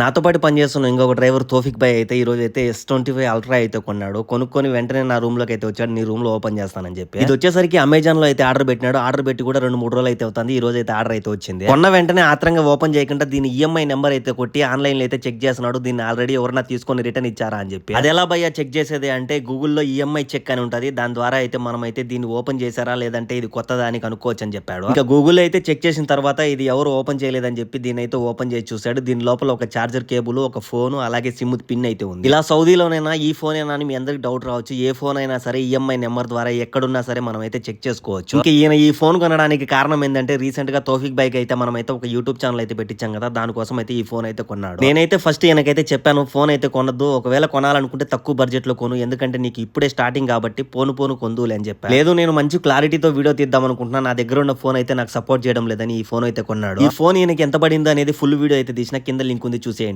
నాతో పాటు పనిచేస్తున్న ఇంకొక డ్రైవర్ తోఫిక్ బై అయితే ఈ రోజు అయితే ఎస్ ట్వంటీ ఫైవ్ అల్ట్రా అయితే కొన్నాడు. కొనుక్కొని వెంటనే నా రూమ్లోకి అయితే వచ్చాడు. నీ రూమ్లో ఓపెన్ చేస్తానని చెప్పి. ఇది వచ్చేసరికి అమెజాన్లో అయితే ఆర్డర్ పెట్టినాడు. ఆర్డర్ పెట్టి కూడా రెండు మూడు రోజులు అయితే అవుతుంది. ఈ రోజు అయితే ఆర్డర్ అయితే వచ్చింది. కొన్న వెంటనే ఆత్రంగా ఓపెన్ చేయకుండా దీని ఈఎంఐ నెంబర్ అయితే కొట్టి ఆన్లైన్లో అయితే చెక్ చేస్తున్నాడు. దీన్ని ఆల్రెడీ ఎవరన్నా తీసుకొని రిటర్న్ ఇచ్చారా అని చెప్పి. అది ఎలా భయ్యా చెక్ చేసేది అంటే గూగుల్లో ఈఎంఐ చెక్ అని ఉంటుంది. దాని ద్వారా అయితే మనం అయితే దీన్ని ఓపెన్ చేశారా? లేదంటే ఇది కొత్తదా అని కనుక్కోవచ్చు అని చెప్పాడు. ఇంకా గూగుల్ అయితే చెక్ చేసిన తర్వాత ఇది ఎవరు ఓపెన్ చేయలేదని చెప్పి దీని అయితే ఓపెన్ చేసి చూశాడు. దీని లోపల ఒక ఛార్జర్ కేబుల్ ఒక ఫోన్ అలాగే సిమ్ పిన్ అయితే ఉంది. ఇలా సౌదీలోనైనా ఈ ఫోన్ అయినా అని మీ అందరికి డౌట్ రావచ్చు. ఏ ఫోన్ అయినా సరే ఈఎంఐ నెంబర్ ద్వారా ఎక్కడున్నా సరే మనం అయితే చెక్ చేసుకోవచ్చు. ఇంకా ఈయన ఈ ఫోన్ కొనడానికి కారణం ఏంటంటే రీసెంట్గా తోఫిక్ బైక్ అయితే మనం అయితే ఒక యూట్యూబ్ ఛానల్ అయితే పెట్టించాం కదా దానికోసం అయితే ఈ ఫోన్ అయితే కొన్నాడు. నేనైతే ఫస్ట్ ఈయనకైతే చెప్పాను ఫోన్ అయితే కొనద్దు ఒకవేళ కొనాలనుకుంటే తక్కువ బడ్జెట్లో కొను ఎందుకంటే నీకు ఇప్పుడే స్టార్టింగ్ కాబట్టి పోను పోను కొందులే అని చెప్పాను. లేదు నేను మంచి క్లారిటీతో వీడియో తీద్దాం అనుకుంటున్నా నా దగ్గర ఉన్న ఫోన్ అయితే నాకు సపోర్ట్ చేయడం లేదని ఈ ఫోన్ అయితే కొన్నాడు. ఈ ఫోన్ ఈయనకి ఎంత పడిందో అనేది ఫుల్ వీడియో అయితే తీసిన కింద లింక్ ఉంది చూసి